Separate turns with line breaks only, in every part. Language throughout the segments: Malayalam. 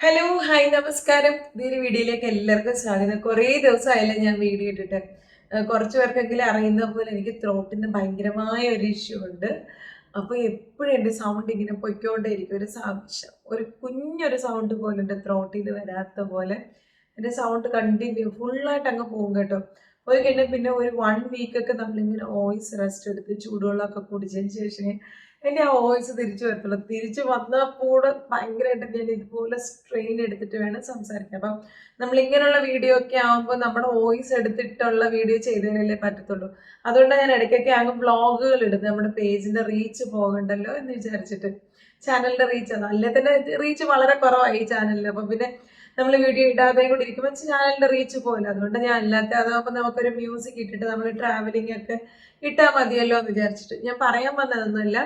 ഹലോ ഹായ് നമസ്കാരം. ഇതൊരു വീഡിയോയിലേക്ക് എല്ലാവർക്കും സ്വാഗതം. കുറേ ദിവസമായല്ലേ ഞാൻ വീഡിയോ ഇട്ടിട്ട്. കുറച്ച് പേർക്കെങ്കിലും അറിയുന്ന പോലെ എനിക്ക് ത്രോട്ടിന് ഭയങ്കരമായ ഒരു ഇഷ്യൂ ഉണ്ട്. അപ്പോൾ എപ്പോഴും എന്റെ സൗണ്ട് ഇങ്ങനെ പൊയ്ക്കൊണ്ടേയിരിക്കും. ഒരു സാവശ്യം ഒരു കുഞ്ഞൊരു സൗണ്ട് പോലെ എന്റെ ത്രോട്ടിൽ നിന്ന് വരാത്ത പോലെ എന്റെ സൗണ്ട് കണ്ടിന്യൂ ഫുള്ളായിട്ട് അങ്ങ് പോകും കേട്ടോ. പോയി കഴിഞ്ഞാൽ പിന്നെ ഒരു വൺ വീക്കൊക്കെ നമ്മളിങ്ങനെ വോയിസ് റെസ്റ്റ് എടുത്ത് ചൂടുവെള്ളമൊക്കെ കുടിച്ചതിന് ശേഷമേ എന്റെ ആ വോയിസ് തിരിച്ചു വരത്തുള്ളൂ. തിരിച്ചു വന്നാൽ കൂടെ ഭയങ്കരമായിട്ട് ഞാൻ ഇതുപോലെ സ്ട്രെയിൻ എടുത്തിട്ട് വേണം സംസാരിക്കാൻ. അപ്പം നമ്മൾ ഇങ്ങനെയുള്ള വീഡിയോ ഒക്കെ ആകുമ്പോൾ നമ്മുടെ വോയിസ് എടുത്തിട്ടുള്ള വീഡിയോ ചെയ്തതിനല്ലേ പറ്റത്തുള്ളൂ. അതുകൊണ്ട് ഞാൻ ഇടയ്ക്കൊക്കെ ആകും വ്ളോഗുകൾ എടുത്ത് നമ്മുടെ പേജിന്റെ റീച്ച് പോകണ്ടല്ലോ എന്ന് വിചാരിച്ചിട്ട്. ചാനലിന്റെ റീച്ച് അതാ അല്ലേ തന്നെ റീച്ച് വളരെ കുറവായി ഈ ചാനലിൽ അപ്പം പിന്നെ നമ്മൾ വീഡിയോ ഇടാതെ കൂടി ഇരിക്കുമ്പോൾ ചാനലിന്റെ റീച്ച് പോകില്ല അതുകൊണ്ട് ഞാൻ അല്ലാത്ത അതാകുമ്പോൾ നമുക്കൊരു മ്യൂസിക് ഇട്ടിട്ട് നമ്മൾ ട്രാവലിംഗ് ഒക്കെ ഇട്ടാൽ മതിയല്ലോ എന്ന് വിചാരിച്ചിട്ട്. ഞാൻ പറയാൻ വന്നതൊന്നുമല്ല.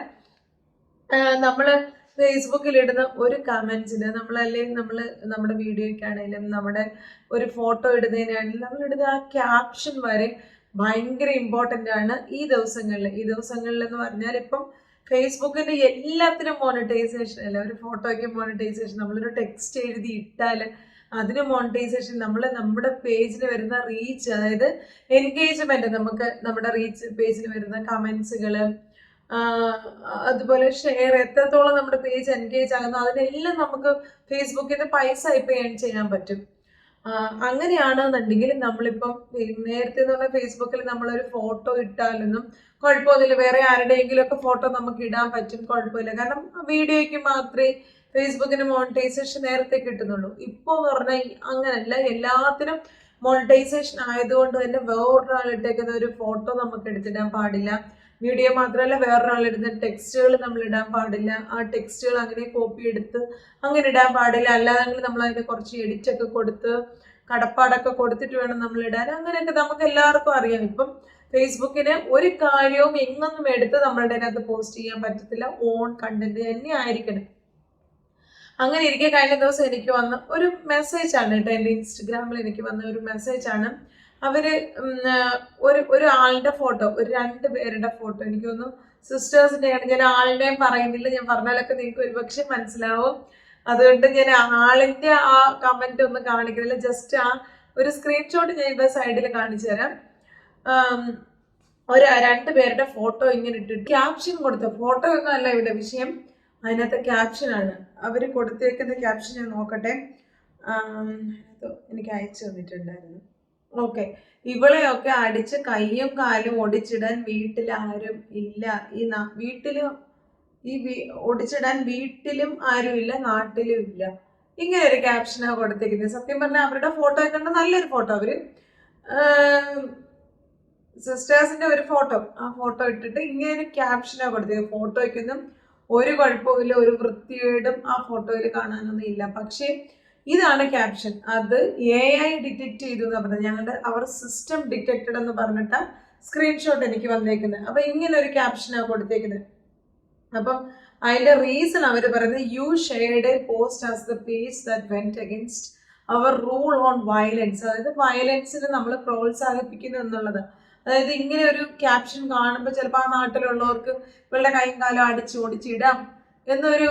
നമ്മൾ ഫേസ്ബുക്കിൽ ഇടുന്ന ഒരു കമൻസിന് നമ്മളല്ലെങ്കിൽ നമ്മൾ നമ്മുടെ വീഡിയോയ്ക്കാണെങ്കിലും നമ്മുടെ ഒരു ഫോട്ടോ ഇടുന്നതിനാണെങ്കിലും നമ്മൾ ഇടുന്ന ആ ക്യാപ്ഷൻ വരെ ഭയങ്കര ഇമ്പോർട്ടന്റ് ആണ് ഈ ദിവസങ്ങളിൽ ഈ ദിവസങ്ങളിൽ എന്ന് പറഞ്ഞാൽ ഇപ്പം ഫേസ്ബുക്കിന്റെ എല്ലാത്തിനും മോണിറ്റൈസേഷൻ അല്ല ഒരു ഫോട്ടോയ്ക്ക് മോണിറ്റൈസേഷൻ നമ്മളൊരു ടെക്സ്റ്റ് എഴുതി ഇട്ടാൽ അതിന് മോണിറ്റൈസേഷൻ നമ്മൾ നമ്മുടെ പേജിന് വരുന്ന റീച്ച് അതായത് എൻഗേജ്മെന്റ് നമുക്ക് നമ്മുടെ റീച്ച് പേജിന് വരുന്ന കമൻസുകൾ അതുപോലെ ഷെയർ എത്രത്തോളം നമ്മുടെ പേജ് എൻഗേജ് ആകുന്നു അതിനെല്ലാം നമുക്ക് ഫേസ്ബുക്കിൽ നിന്ന് പൈസ ഇപ്പം ഏൺ ചെയ്യാൻ പറ്റും. അങ്ങനെയാണെന്നുണ്ടെങ്കിൽ നമ്മളിപ്പം നേരത്തെ എന്ന് പറഞ്ഞാൽ ഫേസ്ബുക്കിൽ നമ്മളൊരു ഫോട്ടോ ഇട്ടാലൊന്നും കുഴപ്പമൊന്നുമില്ല. വേറെ ആരുടെയെങ്കിലും ഒക്കെ ഫോട്ടോ നമുക്ക് ഇടാൻ പറ്റും കുഴപ്പമില്ല. കാരണം വീഡിയോയ്ക്ക് മാത്രമേ ഫേസ്ബുക്കിന് മോണിറ്റൈസേഷൻ നേരത്തെ കിട്ടുന്നുള്ളൂ. ഇപ്പോൾ എന്ന് പറഞ്ഞാൽ അങ്ങനല്ല. എല്ലാത്തിനും മോണിറ്റൈസേഷൻ ആയതുകൊണ്ട് തന്നെ വേറൊരാളിട്ടേക്കുന്ന ഒരു ഫോട്ടോ നമുക്ക് എടുത്തിടാൻ പാടില്ല. വീഡിയോ മാത്രമല്ല വേറൊരാളിടുന്ന ടെക്സ്റ്റുകൾ നമ്മൾ ഇടാൻ പാടില്ല. ആ ടെക്സ്റ്റുകൾ അങ്ങനെ കോപ്പി എടുത്ത് അങ്ങനെ ഇടാൻ പാടില്ല. അല്ലാതെങ്കിൽ നമ്മൾ അതിന് കുറച്ച് എഡിറ്റൊക്കെ കൊടുത്ത് കടപ്പാടൊക്കെ കൊടുത്തിട്ട് വേണം നമ്മൾ ഇടാൻ അങ്ങനെയൊക്കെ നമുക്ക് എല്ലാവർക്കും അറിയാം. ഇപ്പം ഫേസ്ബുക്കിന് ഒരു കാര്യവും എങ്ങൊന്നും എടുത്ത് നമ്മളുടെ അതിനകത്ത് പോസ്റ്റ് ചെയ്യാൻ പറ്റത്തില്ല. ഓൺ കണ്ടന്റ് തന്നെ ആയിരിക്കണം. അങ്ങനെ ഇരിക്കെ കഴിഞ്ഞ ദിവസം എനിക്ക് വന്ന ഒരു മെസ്സേജാണ് കേട്ടോ. എന്റെ ഇൻസ്റ്റഗ്രാമിൽ എനിക്ക് വന്ന ഒരു മെസ്സേജാണ് അവർ ഒരു ഒരു ആളുടെ ഫോട്ടോ ഒരു രണ്ട് പേരുടെ ഫോട്ടോ. എനിക്ക് തോന്നുന്നു സിസ്റ്റേഴ്സിന്റെ ആണ്. ഞാൻ ആളുടെയും പറയുന്നില്ല. ഞാൻ പറഞ്ഞാലൊക്കെ നിങ്ങൾക്ക് ഒരുപക്ഷെ മനസ്സിലാവും. അതുകൊണ്ട് ഞാൻ ആളിന്റെ ആ കമന്റ് ഒന്നും കാണിക്കുന്നില്ല. ജസ്റ്റ് ആ ഒരു സ്ക്രീൻഷോട്ട് ഞാൻ ഇവിടെ സൈഡിൽ കാണിച്ചു തരാം. ഒരു രണ്ട് പേരുടെ ഫോട്ടോ ഇങ്ങനെ ഇട്ടിട്ട് ക്യാപ്ഷൻ കൊടുത്ത. ഫോട്ടോ ഒന്നും അല്ല ഇവിടെ വിഷയം. അതിനകത്തെ ക്യാപ്ഷനാണ് അവർ കൊടുത്തേക്കുന്ന ക്യാപ്ഷൻ ഞാൻ നോക്കട്ടെ. എനിക്ക് അയച്ചു തന്നിട്ടുണ്ടായിരുന്നു. ഓക്കെ. ഇവളെയൊക്കെ അടിച്ച് കയ്യും കാലും ഒടിച്ചിടാൻ വീട്ടിൽ ആരും ഇല്ല. ഈ വീട്ടിലും ഈ ഒടിച്ചിടാൻ വീട്ടിലും ആരും ഇല്ല നാട്ടിലും ഇല്ല. ഇങ്ങനെ ഒരു ക്യാപ്ഷനാണ് കൊടുത്തിരിക്കുന്നത്. സത്യം പറഞ്ഞാൽ അവരുടെ ഫോട്ടോ കണ്ട നല്ലൊരു ഫോട്ടോ അവർ. സിസ്റ്റേഴ്സിന്റെ ഒരു ഫോട്ടോ ആ ഫോട്ടോ ഇട്ടിട്ട് ഇങ്ങനെ ഒരു ക്യാപ്ഷനാണ് കൊടുത്തത് ഫോട്ടോയ്ക്കൊന്നും ഒരു കുഴപ്പമില്ല ഒരു വൃത്തികേടും ആ ഫോട്ടോയിൽ കാണാനൊന്നും ഇല്ല. പക്ഷേ ഇതാണ് ക്യാപ്ഷൻ. അത് എ ഐ ഡിറ്റക്ട് ചെയ്തു എന്ന് പറഞ്ഞത്. ഞങ്ങളുടെ അവർ സിസ്റ്റം ഡിറ്റക്റ്റഡ് എന്ന് പറഞ്ഞിട്ട് സ്ക്രീൻഷോട്ട് എനിക്ക് വന്നേക്കുന്നത് അപ്പൊ ഇങ്ങനെ ഒരു ക്യാപ്ഷനാണ് കൊടുത്തേക്കുന്നത് അപ്പം അതിന്റെ റീസൺ അവർ പറയുന്നത് you shared a post as the page that went against our rule on violence അതായത് വയലൻസിനെ നമ്മൾ പ്രോത്സാഹിപ്പിക്കുന്നു എന്നുള്ളത്. അതായത് ഇങ്ങനെ ഒരു ക്യാപ്ഷൻ കാണുമ്പോൾ ചിലപ്പോൾ ആ നാട്ടിലുള്ളവർക്ക് ഇവളുടെ കൈയും കാലം അടിച്ചു ഓടിച്ചിടാം എന്നൊരു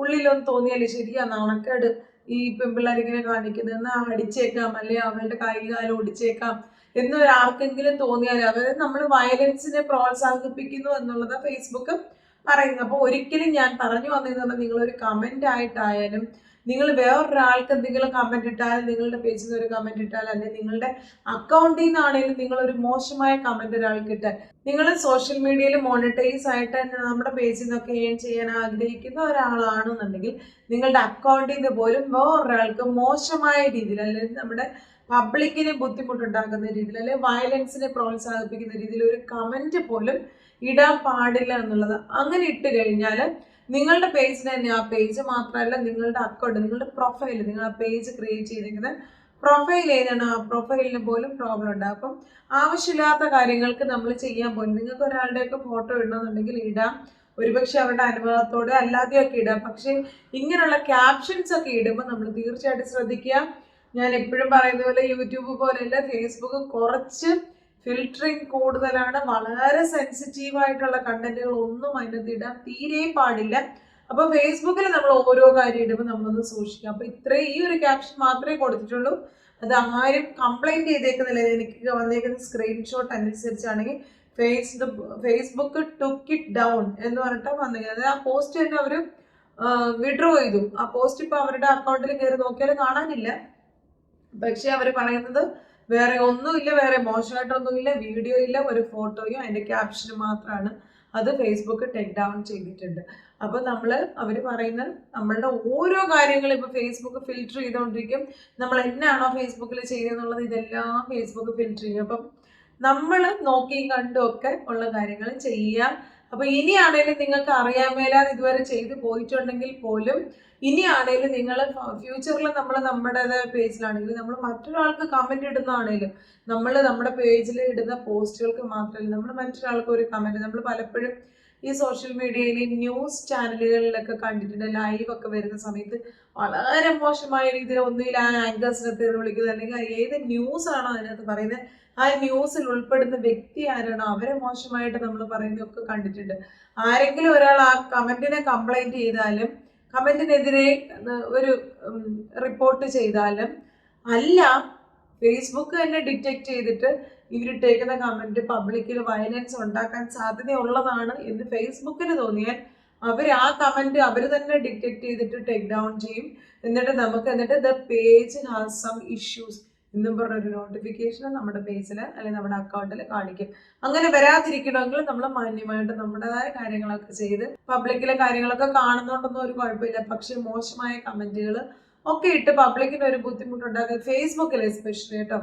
ഉള്ളിലൊന്ന് തോന്നിയാലേ ശരിയാ നാണക്കേട്. ഈ പെൺപിള്ളേർ ഇങ്ങനെ കാണിക്കുന്നത്. എന്നാ അടിച്ചേക്കാം അല്ലെ അവരുടെ കൈ കാലം ഒടിച്ചേക്കാം എന്നൊരു ആർക്കെങ്കിലും തോന്നിയാൽ അതായത് നമ്മൾ വയലൻസിനെ പ്രോത്സാഹിപ്പിക്കുന്നു എന്നുള്ളത് ഫേസ്ബുക്ക് പറയുന്നത്. അപ്പോൾ ഒരിക്കലും ഞാൻ പറഞ്ഞു വന്നതെന്ന് പറഞ്ഞാൽ നിങ്ങളൊരു കമന്റ് ആയിട്ടായാലും നിങ്ങൾ വേറൊരാൾക്ക് എന്തെങ്കിലും കമന്റ് ഇട്ടാലും നിങ്ങളുടെ പേജിൽ നിന്ന് ഒരു കമന്റ് ഇട്ടാൽ അല്ലെങ്കിൽ നിങ്ങളുടെ അക്കൗണ്ടിൽ നിന്നാണെങ്കിലും നിങ്ങളൊരു ഒരു മോശമായ കമന്റ് ഒരാൾക്ക് ഇട്ടാൽ നിങ്ങൾ സോഷ്യൽ മീഡിയയിൽ മോണിറ്റൈസ് ആയിട്ട് നമ്മുടെ പേജിൽ നിന്നൊക്കെ ഏൺ ചെയ്യാൻ ആഗ്രഹിക്കുന്ന ഒരാളാണെന്നുണ്ടെങ്കിൽ നിങ്ങളുടെ അക്കൗണ്ടിൽ നിന്ന് പോലും വേറൊരാൾക്ക് മോശമായ രീതിയിൽ അല്ലെങ്കിൽ നമ്മുടെ പബ്ലിക്കിന് ബുദ്ധിമുട്ടുണ്ടാക്കുന്ന രീതിയിൽ അല്ലെങ്കിൽ വയലൻസിനെ പ്രോത്സാഹിപ്പിക്കുന്ന രീതിയിൽ ഒരു കമന്റ് പോലും ഇടാൻ പാടില്ല എന്നുള്ളത് അങ്ങനെ ഇട്ട് കഴിഞ്ഞാൽ നിങ്ങളുടെ പേജിന് തന്നെ ആ പേജ് മാത്രമല്ല നിങ്ങളുടെ അക്കൗണ്ട് നിങ്ങളുടെ പ്രൊഫൈൽ നിങ്ങൾ ആ പേജ് ക്രിയേറ്റ് ചെയ്തിരിക്കുന്ന പ്രൊഫൈൽ ഏതാണ്? ആ പ്രൊഫൈലിന് പോലും പ്രോബ്ലം ഉണ്ട്. അപ്പം ആവശ്യമില്ലാത്ത കാര്യങ്ങൾക്ക് നമ്മൾ ചെയ്യാൻ പോകും നിങ്ങൾക്ക് ഒരാളുടെയൊക്കെ ഫോട്ടോ ഇടണമെന്നുണ്ടെങ്കിൽ ഇടാം. ഒരുപക്ഷെ അവരുടെ അനുഭവത്തോടെ അല്ലാതെയൊക്കെ ഇടാം. പക്ഷേ ഇങ്ങനെയുള്ള ക്യാപ്ഷൻസ് ഒക്കെ ഇടുമ്പോൾ നമ്മൾ തീർച്ചയായിട്ടും ശ്രദ്ധിക്കുക. ഞാൻ എപ്പോഴും പറയുന്ന പോലെ യൂട്യൂബ് പോലെയല്ല ഫേസ്ബുക്ക് കുറച്ച് ഫിൽറ്ററിങ് കൂടുതലാണ്. വളരെ സെൻസിറ്റീവ് ആയിട്ടുള്ള കണ്ടന്റുകൾ ഒന്നും അതിനകത്ത് ഇടാൻ തീരെ പാടില്ല. അപ്പൊ ഫേസ്ബുക്കിൽ നമ്മൾ ഓരോ കാര്യം ഇടുമ്പോൾ നമ്മളൊന്ന് സൂക്ഷിക്കുക അപ്പൊ ഇത്രയും ഈ ഒരു ക്യാപ്ഷൻ മാത്രമേ കൊടുത്തിട്ടുള്ളൂ. അത് ആരും കംപ്ലൈന്റ് ചെയ്തേക്കുന്നില്ല എനിക്ക് വന്നേക്കുന്ന screenshot അനുസരിച്ചാണെങ്കിൽ Facebook Facebook took it down എന്ന് പറഞ്ഞിട്ടാണ് വന്നിരിക്കുന്നത് അതായത് ആ പോസ്റ്റ് തന്നെ അവർ വിഡ്രോ ചെയ്തു. ആ പോസ്റ്റ് ഇപ്പൊ അവരുടെ അക്കൗണ്ടിൽ കയറി നോക്കിയാൽ കാണാനില്ല. പക്ഷെ അവർ പറയുന്നത് വേറെ ഒന്നുമില്ല വേറെ മോശമായിട്ടൊന്നുമില്ല. വീഡിയോ ഇല്ല ഒരു ഫോട്ടോയും അതിന്റെ ക്യാപ്ഷനും മാത്രമാണ് അത് ഫേസ്ബുക്ക് ടേക്ക് ഡൗൺ ചെയ്തിട്ടുണ്ട്. അപ്പൊ നമ്മൾ അവർ പറയുന്ന നമ്മളുടെ ഓരോ കാര്യങ്ങളും ഇപ്പൊ ഫേസ്ബുക്ക് ഫിൽറ്റർ ചെയ്തുകൊണ്ടിരിക്കും നമ്മൾ എന്നാണോ ഫേസ്ബുക്കിൽ ചെയ്യുന്നുള്ളത് ഇതെല്ലാം ഫേസ്ബുക്ക് ഫിൽറ്റർ ചെയ്യും. അപ്പം നമ്മൾ നോക്കിയും കണ്ടും ഒക്കെ ഉള്ള കാര്യങ്ങൾ ചെയ്യുക അപ്പൊ ഇനിയാണേലും നിങ്ങൾക്ക് അറിയാൻ മേലാതെ ഇതുവരെ ചെയ്തു പോയിട്ടുണ്ടെങ്കിൽ പോലും ഇനിയാണേലും നിങ്ങൾ ഫ്യൂച്ചറിൽ നമ്മൾ നമ്മുടെ പേജിലാണെങ്കിലും നമ്മൾ മറ്റൊരാൾക്ക് കമന്റ് ഇടുന്നതാണേലും നമ്മൾ നമ്മുടെ പേജിൽ ഇടുന്ന പോസ്റ്റുകൾക്ക് മാത്രമല്ല നമ്മൾ മറ്റൊരാൾക്ക് ഒരു കമന്റ് നമ്മൾ പലപ്പോഴും ഈ സോഷ്യൽ മീഡിയയിൽ ന്യൂസ് ചാനലുകളിലൊക്കെ കണ്ടിട്ടുണ്ട്. ലൈവ് ഒക്കെ വരുന്ന സമയത്ത് വളരെ മോശമായ രീതിയിൽ ഒന്നുകിൽ ആ ആങ്കേഴ്സിനെ തെറി വിളിക്കുന്നത് അല്ലെങ്കിൽ ഏത് ന്യൂസ് ആണോ അതിനകത്ത് പറയുന്നത് ആ ന്യൂസിൽ ഉൾപ്പെടുന്ന വ്യക്തി ആരാണോ അവരെ മോശമായിട്ട് നമ്മൾ പറയുന്നതൊക്കെ കണ്ടിട്ടുണ്ട്. ആരെങ്കിലും ഒരാൾ ആ കമന്റിനെ കംപ്ലൈന്റ് ചെയ്താലും കമന്റിനെതിരെ ഒരു റിപ്പോർട്ട് ചെയ്താലും അല്ല ഫേസ്ബുക്ക് തന്നെ ഡിറ്റക്ട് ചെയ്തിട്ട് ഇവരിട്ടേക്കുന്ന കമന്റ് പബ്ലിക്കിൽ വയലൻസ് ഉണ്ടാക്കാൻ സാധ്യതയുള്ളതാണ് എന്ന് ഫേസ്ബുക്കിന് തോന്നിയാൽ അവർ ആ കമന്റ് അവർ തന്നെ ഡിറ്റക്ട് ചെയ്തിട്ട് ടേക്ക് ഡൗൺ ചെയ്യും. എന്നിട്ട് നമുക്ക് എന്നിട്ട് the page has some issues എന്നും പറഞ്ഞൊരു നോട്ടിഫിക്കേഷൻ നമ്മുടെ പേജിൽ അല്ലെങ്കിൽ നമ്മുടെ അക്കൗണ്ടിൽ കാണിക്കും. അങ്ങനെ വരാതിരിക്കണമെങ്കിൽ നമ്മൾ മാന്യമായിട്ട് നമ്മുടേതായ കാര്യങ്ങളൊക്കെ ചെയ്ത് പബ്ലിക്കിലെ കാര്യങ്ങളൊക്കെ കാണുന്നുണ്ടെന്നും ഒരു കുഴപ്പമില്ല. പക്ഷെ മോശമായ കമന്റുകൾ ഒക്കെ ഇട്ട് പബ്ലിക്കിന് ഒരു ബുദ്ധിമുട്ടുണ്ടാക്കുക ഫേസ്ബുക്കിൽ എസ്പെഷ്യലി കേട്ടോ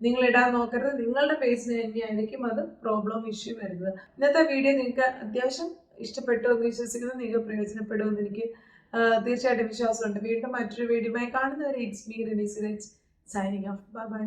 നിങ്ങൾ ഇടാൻ നോക്കരുത്. നിങ്ങളുടെ ഫേസിന് തന്നെയായിരിക്കും അത് പ്രോബ്ലം ഇഷ്യൂ വരുന്നത്. ഇന്നത്തെ വീഡിയോ നിങ്ങൾക്ക് അത്യാവശ്യം ഇഷ്ടപ്പെട്ടു എന്ന് വിശ്വസിക്കുന്നു. നിങ്ങൾക്ക് പ്രയോജനപ്പെടുമെന്ന് എനിക്ക് തീർച്ചയായിട്ടും വിശ്വാസമുണ്ട്. വീണ്ടും മറ്റൊരു വീഡിയോയുമായി കാണുന്നവരെ it's me Rini Siraj signing off bye bye